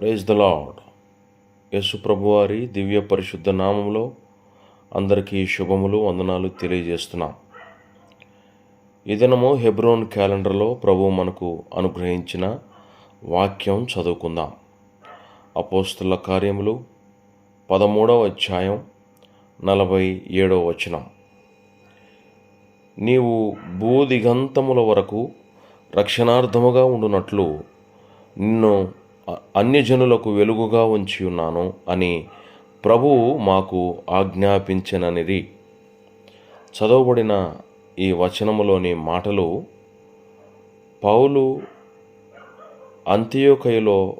Praise the lord యేసు ప్రభువారి దివ్య పరిశుద్ధ నామంలో అందరికీ శుభములు వందనాలు తెలియజేస్తున్నాం. ఈ దినము హెబ్రోన్ క్యాలెండర్లో ప్రభు మనకు అనుగ్రహించిన వాక్యం చదువుకుందాం. అపోస్తుల కార్యములు పదమూడవ అధ్యాయం నలభై ఏడవ వచనం. నీవు భూదిగంతముల వరకు రక్షణార్థముగా ఉండునట్లు నిన్ను అన్యజనులకు వెలుగుగా ఉంచి ఉన్నాను అని ప్రభువు మాకు ఆజ్ఞాపించననిది. చదవబడిన ఈ వచనములోని మాటలు పౌలు అంత్యోకయలో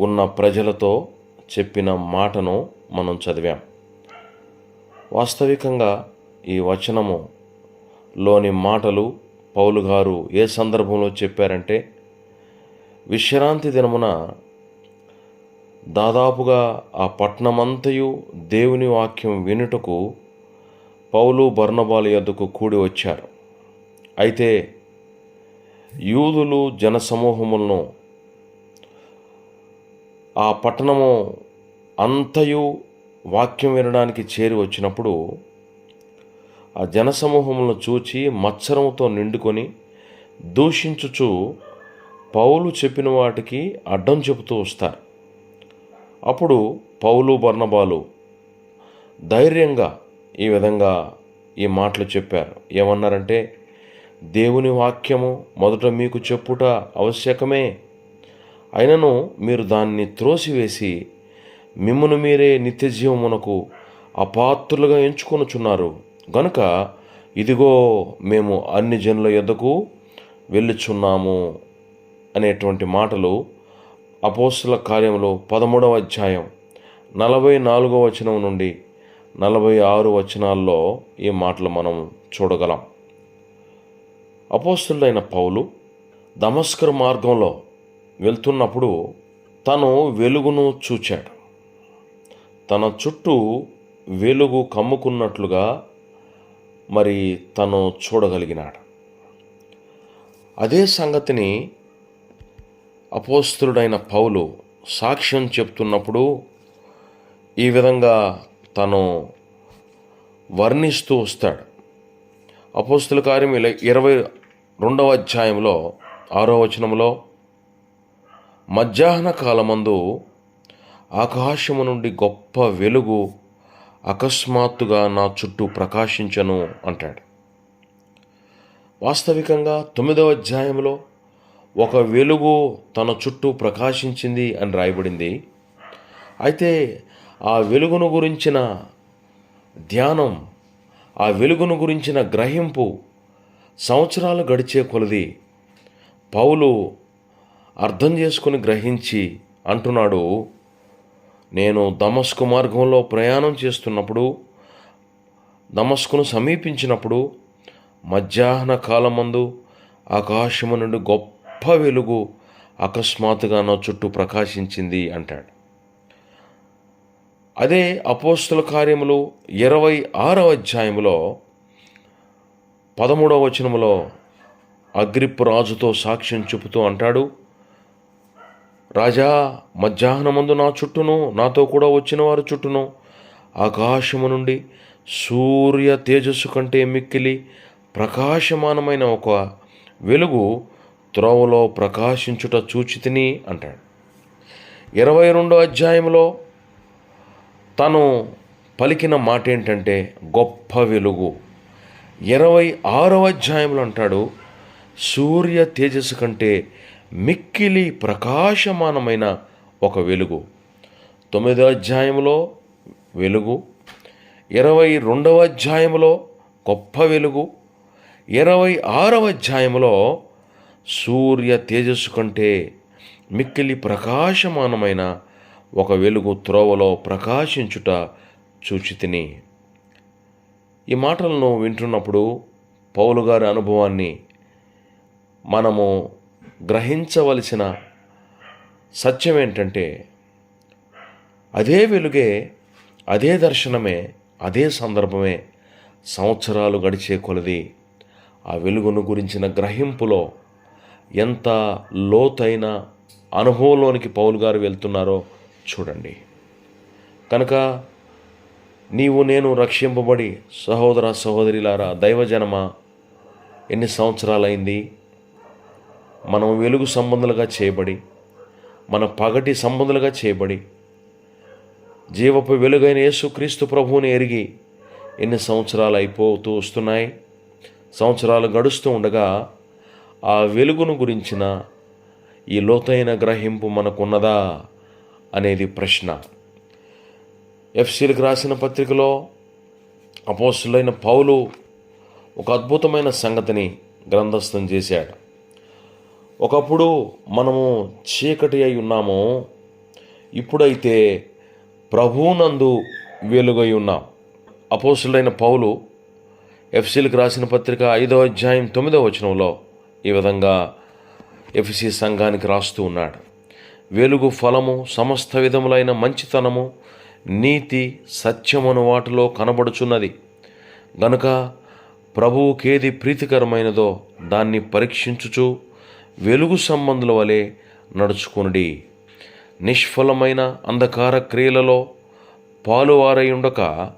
ఉన్న ప్రజలతో చెప్పిన మాటను మనం చదివాం. వాస్తవికంగా ఈ వచనము లోని మాటలు పౌలు గారు ఏ సందర్భంలో చెప్పారంటే విశ్రాంతి దినమున దాదాపుగా ఆ పట్నమంతయు దేవుని వాక్యం వినుటకు పౌలు బర్ణబాలి యొద్దకు కూడి వచ్చారు. అయితే యూదులు జనసమూహములను ఆ పట్టణము అంతయు వాక్యం వినడానికి చేరి వచ్చినప్పుడు ఆ జనసమూహములను చూచి మత్సరముతో నిండుకొని దూషించుచు పౌలు చెప్పిన వాటికి అడ్డం చెబుతూ వస్తారు. అప్పుడు పౌలు బర్ణబాలు ధైర్యంగా ఈ విధంగా ఈ మాటలు చెప్పారు. ఏమన్నారంటే దేవుని వాక్యము మొదట మీకు చెప్పుట ఆవశ్యకమే. అయినను మీరు దాన్ని త్రోసివేసి మిమ్మను మీరే నిత్యజీవమునకు అపాత్రులుగా ఎంచుకొనుచున్నారు. గనుక ఇదిగో మేము అన్ని జనుల యొద్దకు వెళ్ళుచున్నాము అనేటువంటి మాటలు అపోస్తుల కార్యంలో పదమూడవ అధ్యాయం నలభై నాలుగవ వచనం నుండి నలభై ఆరు వచనాల్లో ఈ మాటలు మనం చూడగలం. అపోస్తులైన పౌలు దమస్కర్ మార్గంలో వెళ్తున్నప్పుడు తను వెలుగును చూచాడు. తన చుట్టూ వెలుగు కమ్ముకున్నట్లుగా మరి తను చూడగలిగినాడు. అదే సంగతిని అపోస్తుడైన పౌలు సాక్ష్యం చెప్తున్నప్పుడు ఈ విధంగా తను వర్ణిస్తూ వస్తాడు. అపోస్తుల కార్యం ఇలా ఇరవై రెండవ అధ్యాయంలో ఆరో వచనంలో మధ్యాహ్న కాలమందు ఆకాశము నుండి గొప్ప వెలుగు అకస్మాత్తుగా నా చుట్టూ ప్రకాశించను అంటాడు. వాస్తవికంగా తొమ్మిదవ అధ్యాయంలో ఒక వెలుగు తన చుట్టూ ప్రకాశించింది అని రాయబడింది. అయితే ఆ వెలుగును గురించిన ధ్యానం ఆ వెలుగును గురించిన గ్రహింపు సంవత్సరాలు గడిచే కొలది. పౌలు అర్థం చేసుకుని గ్రహించి అంటున్నాడు నేను దమస్కు మార్గంలో ప్రయాణం చేస్తున్నప్పుడు దమస్కును సమీపించినప్పుడు మధ్యాహ్న కాలమందు ఆకాశము నుండి గొప్ప వెలుగు అకస్మాత్తుగా నా చుట్టూ ప్రకాశించింది అంటాడు. అదే అపోస్తుల కార్యములు ఇరవై ఆరవ అధ్యాయములో పదమూడవ వచనములో అగ్రిప్పు రాజుతో సాక్ష్యం చెబుతూ అంటాడు రాజా మధ్యాహ్నమందు నా చుట్టూను నాతో కూడా వచ్చిన వారి చుట్టూను ఆకాశము నుండి సూర్య తేజస్సు కంటే మిక్కిలి ప్రకాశమానమైన ఒక వెలుగు త్రోవలో ప్రకాశించుట చూచితిని అంటాడు. ఇరవై రెండో అధ్యాయంలో తను పలికిన మాట ఏంటంటే గొప్ప వెలుగు. ఇరవై ఆరవ అధ్యాయంలో అంటాడు సూర్య తేజస్సు కంటే మిక్కిలి ప్రకాశమానమైన ఒక వెలుగు. తొమ్మిదో అధ్యాయంలో వెలుగు. ఇరవై రెండవ అధ్యాయంలో గొప్ప వెలుగు. ఇరవై ఆరవ అధ్యాయంలో సూర్య తేజస్సు కంటే మిక్కిలి ప్రకాశమానమైన ఒక వెలుగు త్రోవలో ప్రకాశించుట చూచితిని. ఈ మాటలను వింటున్నప్పుడు పౌలు గారి అనుభవాన్ని మనము గ్రహించవలసిన సత్యం ఏంటంటే అదే వెలుగే అదే దర్శనమే అదే సందర్భమే సంవత్సరాలు గడిచే కొలది. ఆ వెలుగును గురించిన గ్రహింపులో ఎంత లోతైన అనుభవంలోనికి పౌలు గారు వెళ్తున్నారో చూడండి. కనుక నీవు నేను రక్షింపబడి సహోదర సహోదరిలారా దైవజనమ? ఎన్ని సంవత్సరాలైంది? మనం వెలుగు సంబంధులుగా చేయబడి మన పగటి సంబంధులుగా చేయబడి జీవపు వెలుగైన యేసుక్రీస్తు ప్రభువుని ఎరిగి ఎన్ని సంవత్సరాలు అయిపోతూ వస్తున్నాయి? సంవత్సరాలు గడుస్తూ ఉండగా ఆ వెలుగును గురించిన ఈ లోతైన గ్రహింపు మనకున్నదా అనేది ప్రశ్న. ఎఫ్సీలకు రాసిన పత్రికలో అపోస్తులైన పౌలు ఒక అద్భుతమైన సంగతిని గ్రంథస్థం చేశాడు. ఒకప్పుడు మనము చీకటి అయి ఉన్నాము ఇప్పుడైతే ప్రభువునందు వెలుగై ఉన్నాం. అపోసులైన పౌలు ఎఫ్సీలకు రాసిన పత్రిక ఐదో అధ్యాయం తొమ్మిదో వచనంలో ఈ విధంగా ఎఫ్సి సంఘానికి రాస్తూ ఉన్నాడు. వెలుగు ఫలము సమస్త విధములైన మంచితనము నీతి సత్యమును వాటిలో కనబడుచున్నది. గనుక ప్రభువుకేది ప్రీతికరమైనదో దాన్ని పరీక్షించుచు వెలుగు సంబంధుల వలె నడుచుకునుడి. నిష్ఫలమైన అంధకార క్రియలలో పాలువారై ఉండక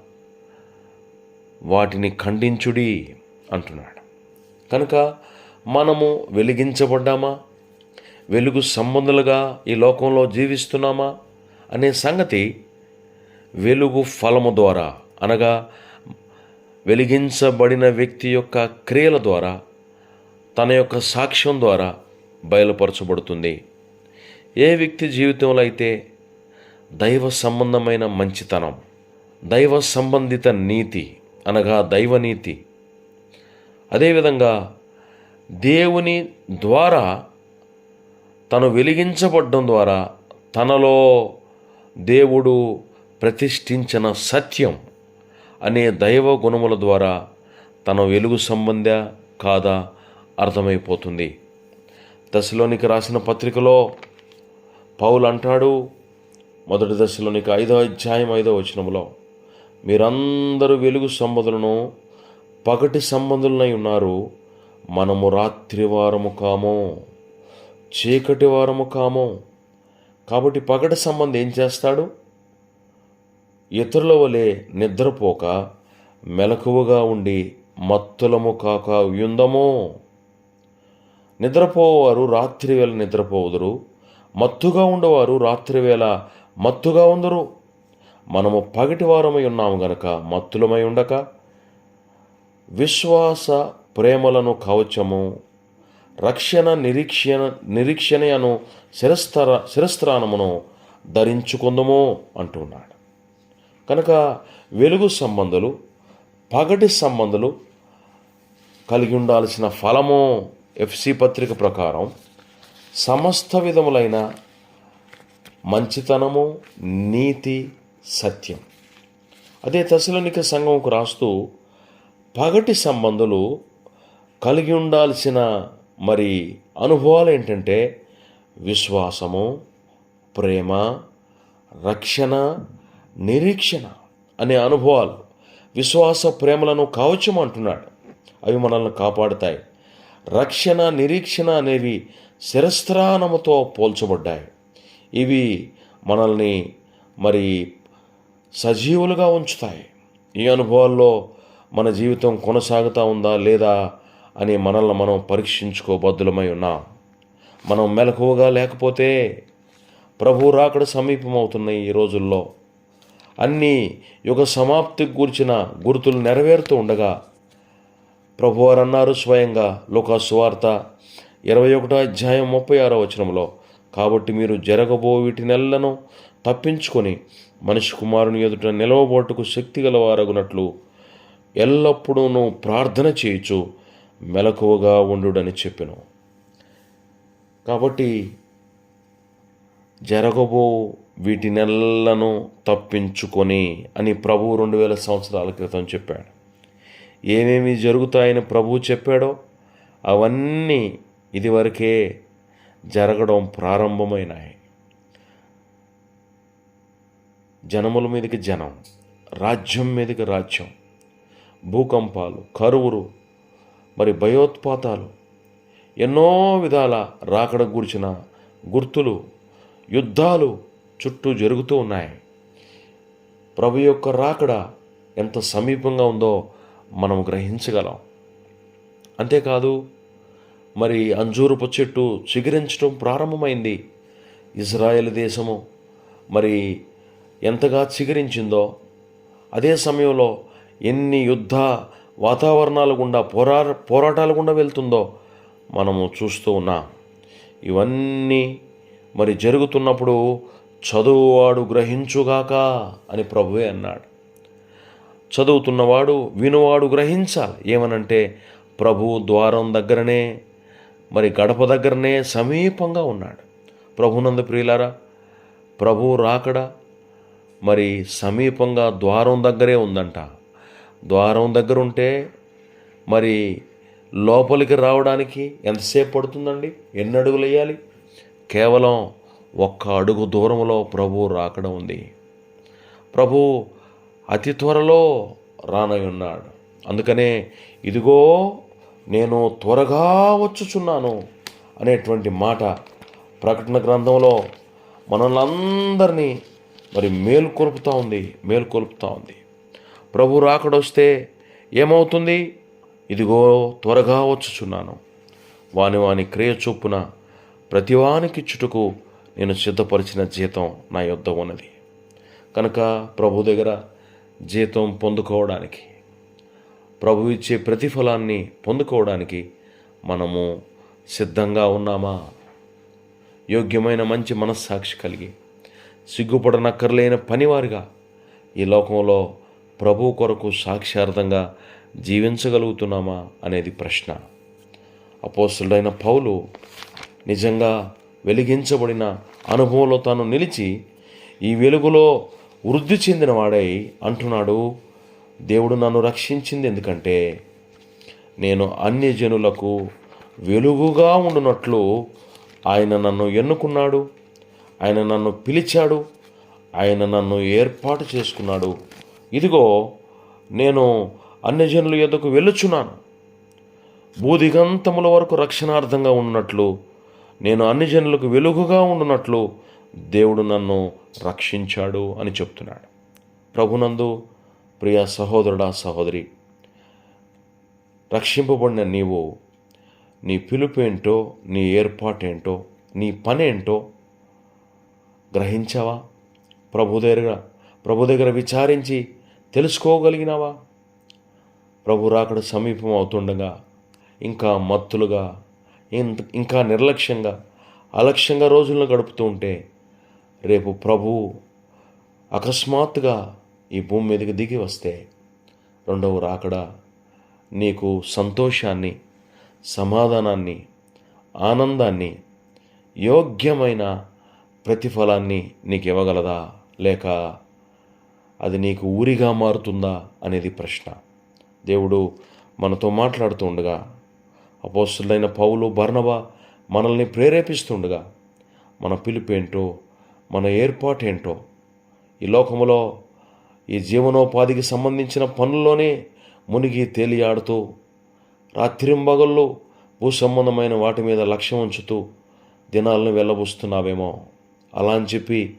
వాటిని ఖండించుడి అంటున్నాడు. కనుక మనము వెలిగించబడ్డామా? వెలుగు సంబంధులుగా ఈ లోకంలో జీవిస్తున్నామా? అనే సంగతి వెలుగు ఫలము ద్వారా అనగా వెలిగించబడిన వ్యక్తి యొక్క క్రియల ద్వారా తన యొక్క సాక్ష్యం ద్వారా బయలుపరచబడుతుంది. ఏ వ్యక్తి జీవితంలో అయితే దైవ సంబంధమైన మంచితనం దైవ సంబంధిత నీతి అనగా దైవనీతి అదేవిధంగా దేవుని ద్వారా తను వెలిగించబడ్డం ద్వారా తనలో దేవుడు ప్రతిష్ఠించిన సత్యం అనే దైవ గుణముల ద్వారా తన వెలుగు సంబంధ కాదా అర్థమైపోతుంది. దశలోనికి రాసిన పత్రికలో పౌలు అంటాడు మొదటి దశలోనికి ఐదో అధ్యాయం ఐదో వచనములో మీరందరూ వెలుగు సంబంధులను పగటి సంబంధులనై ఉన్నారు. మనము రాత్రి వారము కాము చీకటి వారము కాము. కాబట్టి పగటి సంబంధం ఏం చేస్తాడు? ఇతరుల వలె నిద్రపోక మెలకువగా ఉండి మత్తులము కాక యుందము నిద్రపోవారు రాత్రి వేళ నిద్రపోదురు మత్తుగా ఉండవారు రాత్రి వేళ మత్తుగా ఉందరు. మనము పగటి వారమై ఉన్నాము గనక మత్తులమై ఉండక విశ్వాస ప్రేమలను కవచము రక్షణ నిరీక్షణ నిరీక్షణను శిరస్థర శిరస్త్రానమును ధరించుకుందము అంటున్నాడు కనుక వెలుగు సంబంధులు పగటి సంబంధులు కలిగి ఉండాల్సిన ఫలము ఎఫ్సి పత్రిక ప్రకారం సమస్త విధములైన మంచితనము నీతి సత్యం. అదే తసలోనిక సంఘంకు రాస్తూ పగటి సంబంధులు కలిగి ఉండాల్సిన మరి అనుభవాలు ఏంటంటే విశ్వాసము ప్రేమ రక్షణ నిరీక్షణ అనే అనుభవాలు. విశ్వాస ప్రేమలను కావచ్చు అంటున్నాడు. అవి మనల్ని కాపాడుతాయి. రక్షణ నిరీక్షణ అనేవి శిరస్త్రానముతో పోల్చబడ్డాయి. ఇవి మనల్ని మరి సజీవులుగా ఉంచుతాయి. ఈ అనుభవాల్లో మన జీవితం కొనసాగుతూ ఉందా లేదా అని మనల్ని మనం పరీక్షించుకోబద్దులమై ఉన్నాం. మనం మెలకువగా లేకపోతే ప్రభు రాకడ సమీపమవుతున్నాయి ఈ రోజుల్లో అన్ని యుగ సమాప్తికి గూర్చిన గుర్తులు నెరవేరుతూ ఉండగా ప్రభువారు అన్నారు స్వయంగా లోకాసువార్త ఇరవై ఒకటో అధ్యాయం ముప్పై ఆరో వచనంలో కాబట్టి మీరు జరగబో వీటినెల్లను తప్పించుకొని మనిషి కుమారుని ఎదుట నిలవబోటుకు శక్తి గలవారగునట్లు ఎల్లప్పుడూ ప్రార్థన చేయొచ్చు మెలకువగా ఉండుడని చెప్పాను. కాబట్టి జరగబో వీటినెల్లను తప్పించుకొని అని ప్రభువు రెండు వేల సంవత్సరాల క్రితం చెప్పాడు. ఏమేమి జరుగుతాయని ప్రభువు చెప్పాడో అవన్నీ ఇదివరకే జరగడం ప్రారంభమైనాయి. జనముల మీదకి జనం రాజ్యం మీదకి రాజ్యం భూకంపాలు కరువులు మరి భయోత్పాతాలు. ఎన్నో విధాల రాకడ గురిచిన గుర్తులు యుద్ధాలు చుట్టూ జరుగుతూ ఉన్నాయి. ప్రభు యొక్క రాకడ ఎంత సమీపంగా ఉందో మనం గ్రహించగలం. అంతేకాదు మరి అంజూరపు చెట్టు చిగురించడం ప్రారంభమైంది. ఇజ్రాయెల్ దేశము మరి ఎంతగా చిగురించిందో అదే సమయంలో ఎన్ని యుద్ధ వాతావరణాల గుండా పోరా పోరాటాల గుండా వెళ్తుందో మనము చూస్తూ ఉన్నాం. ఇవన్నీ మరి జరుగుతున్నప్పుడు చదువువాడు గ్రహించుగాక అని ప్రభువే అన్నాడు. చదువుతున్నవాడు వినువాడు గ్రహించాలి. ఏమనంటే ప్రభు ద్వారం దగ్గరనే మరి గడప దగ్గరనే సమీపంగా ఉన్నాడు. ప్రభునంద ప్రియులారా ప్రభు రాకడ మరి సమీపంగా ద్వారం దగ్గరే ఉందంట. ద్వారం దగ్గర ఉంటే మరి లోపలికి రావడానికి ఎంతసేపు పడుతుందండి? ఎన్ని అడుగులు వేయాలి? కేవలం ఒక్క అడుగు దూరంలో ప్రభు రాకడ ఉంది. ప్రభు అతి త్వరలో రానై ఉన్నాడు. అందుకనే ఇదిగో నేను త్వరగా వచ్చుచున్నాను అనేటువంటి మాట ప్రకటన గ్రంథంలో మనల్ని మరి మేల్కొల్పుతూ ఉంది మేల్కొల్పుతూ ఉంది. ప్రభు రాకడొస్తే ఏమవుతుంది? ఇదిగో త్వరగా వచ్చుచున్నాను. వాని వాని క్రియ చొప్పున ప్రతివానికి చుటుకు నేను సిద్ధపరిచిన జీతం నా యొద్ద ఉన్నది. కనుక ప్రభు దగ్గర జీతం పొందుకోవడానికి ప్రభు ఇచ్చే ప్రతిఫలాన్ని పొందుకోవడానికి మనము సిద్ధంగా ఉన్నామా? యోగ్యమైన మంచి మనస్సాక్షి కలిగి సిగ్గుపడనక్కర్లేని పనివారిగా ఈ లోకంలో ప్రభు కొరకు సాక్ష్యార్థంగా జీవించగలుగుతున్నామా అనేది ప్రశ్న. అపోస్తుడైన పౌలు నిజంగా వెలిగించబడిన అనుభవంలో తాను నిలిచి ఈ వెలుగులో వృద్ధి చెందినవాడై అంటున్నాడు దేవుడు నన్ను రక్షించింది ఎందుకంటే నేను అన్ని జనులకు వెలుగుగా ఉండునట్లు ఆయన నన్ను ఎన్నుకున్నాడు ఆయన నన్ను పిలిచాడు ఆయన నన్ను ఏర్పాటు చేసుకున్నాడు ఇదిగో నేను అన్యజనుల యొద్దకు వెళ్ళుచున్నాను. భూదిగంతముల వరకు రక్షణార్థంగా ఉన్నట్లు నేను అన్ని జనులకు వెలుగుగా ఉండునట్లు దేవుడు నన్ను రక్షించాడు అని చెప్తున్నాడు. ప్రభునందు ప్రియ సహోదరుడా సహోదరి రక్షింపబడిన నీవు నీ పిలుపేంటో నీ ఏర్పాటేంటో నీ పనేంటో గ్రహించావా? ప్రభు దగ్గర ప్రభు దగ్గర విచారించి తెలుసుకోగలిగినావా? ప్రభు రాకడ సమీపం అవుతుండగా ఇంకా మత్తులుగా ఇంత- ఇంకా నిర్లక్ష్యంగా అలక్ష్యంగా రోజులను గడుపుతూ ఉంటే రేపు ప్రభు అకస్మాత్తుగా ఈ భూమి మీదకి దిగి వస్తే రెండవ రాకడ నీకు సంతోషాన్ని సమాధానాన్ని ఆనందాన్ని యోగ్యమైన ప్రతిఫలాన్ని నీకు ఇవ్వగలదా? లేక అది నీకు ఊరిగా మారుతుందా అనేది ప్రశ్న. దేవుడు మనతో మాట్లాడుతూ ఉండగా అపోస్తులైన పౌలు బర్ణవ మనల్ని ప్రేరేపిస్తుండగా మన పిలుపేంటో మన ఏర్పాటేంటో ఈ లోకములో ఈ జీవనోపాధికి సంబంధించిన పనుల్లోనే మునిగి తేలియాడుతూ రాత్రింబగళ్ళు భూ సంబంధమైన వాటి మీద లక్ష్యం ఉంచుతూ దినాలను వెళ్ళబుస్తున్నావేమో. అలా అని చెప్పి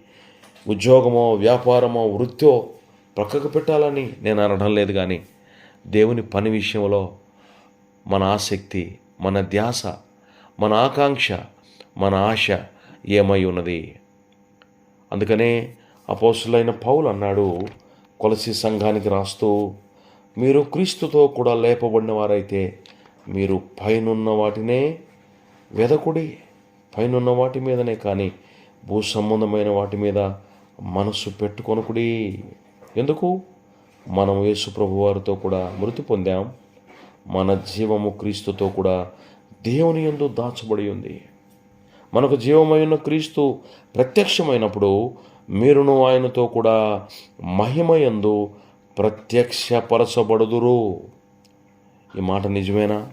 ఉద్యోగమో వ్యాపారమో వృత్తో ప్రక్కకు పెట్టాలని నేను అనడం లేదు కానీ దేవుని పని విషయంలో మన ఆసక్తి మన ధ్యాస మన ఆకాంక్ష మన ఆశ ఏమై ఉన్నది. అందుకనే అపోసులైన పౌలు అన్నాడు కొలసి సంఘానికి రాస్తూ మీరు క్రీస్తుతో కూడా లేపబడిన వారైతే మీరు పైనున్న వాటినే వెదకుడి పైనున్న వాటి మీదనే కానీ భూ సంబంధమైన వాటి మీద మనస్సు పెట్టుకొనకుడి. ఎందుకు? మనం యేసు ప్రభు వారితో కూడా మృతి పొందాం. మన జీవము క్రీస్తుతో కూడా దేవుని ఎందు దాచబడి ఉంది. మనకు జీవమైన క్రీస్తు ప్రత్యక్షమైనప్పుడు మీరును ఆయనతో కూడా మహిమయందు ప్రత్యక్షపరచబడుదురు. ఈ మాట నిజమేనా?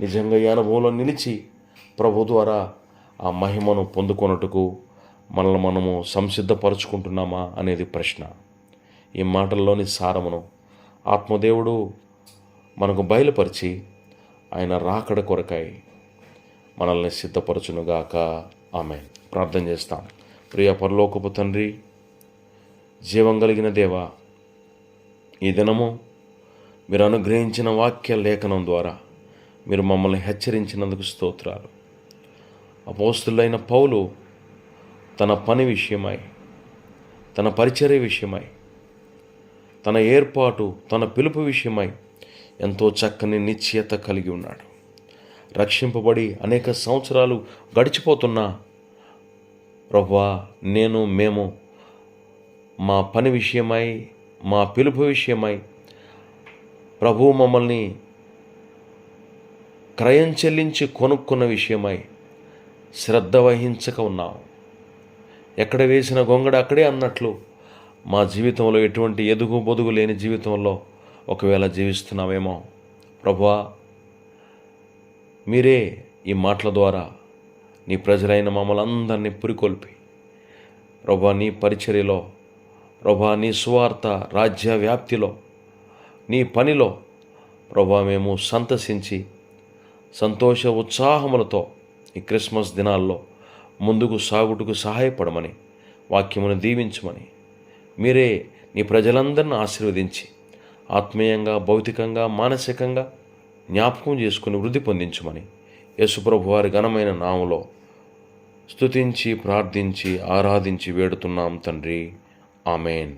నిజంగా ఈ అనుభవంలో నిలిచి ప్రభు ద్వారా ఆ మహిమను పొందుకొనుటకు మనల్ని మనము సంసిద్ధపరచుకుంటున్నామా అనేది ప్రశ్న. ఈ మాటల్లోని సారమును ఆత్మదేవుడు మనకు బయలుపరిచి ఆయన రాకడ కొరకై మనల్ని సిద్ధపరచునుగాక. ఆమె ప్రార్థన చేస్తాం. ప్రియ పరలోకపు తండ్రి జీవం కలిగిన దేవ ఈ దినము మీరు అనుగ్రహించిన వాక్య లేఖనం ద్వారా మీరు మమ్మల్ని హెచ్చరించినందుకు స్తోత్రాలు. అపోస్తులైన పౌలు తన పని విషయమై తన పరిచర్య విషయమై తన ఏర్పాటు తన పిలుపు విషయమై ఎంతో చక్కని నిశ్చయత కలిగి ఉన్నాడు. రక్షింపబడి అనేక సంవత్సరాలు గడిచిపోతున్నా ప్రభువా నేను మేము మా పని విషయమై మా పిలుపు విషయమై ప్రభు మమ్మల్ని క్రయం చెల్లించి కొనుక్కున్న విషయమై శ్రద్ధ వహించక ఉన్నాము. ఎక్కడ వేసిన గొంగడ అక్కడే అన్నట్లు మా జీవితంలో ఎటువంటి ఎదుగు బొదుగు లేని జీవితంలో ఒకవేళ జీవిస్తున్నామేమో ప్రభువా మీరే ఈ మాటల ద్వారా నీ ప్రజలైన మమ్మల్ని అందరినీ పురికొల్పి. ప్రభా నీ పరిచర్యలో ప్రభా నీ సువార్త రాజ్య వ్యాప్తిలో నీ పనిలో ప్రభా మేము సంతసించి సంతోష ఉత్సాహములతో ఈ క్రిస్మస్ దినాల్లో ముందుకు సాగుటకు సహాయపడమని వాక్యమును దీవించమని. మీరే నీ ప్రజలందరిని ఆశీర్వదించి ఆత్మీయంగా భౌతికంగా మానసికంగా జ్ఞాపకం చేసుకుని వృద్ధి పొందించమని. యేసుప్రభు వారి ఘనమైన నామలో స్తుతించి ప్రార్థించి ఆరాధించి వేడుతున్నాం తండ్రి. ఆమెన్.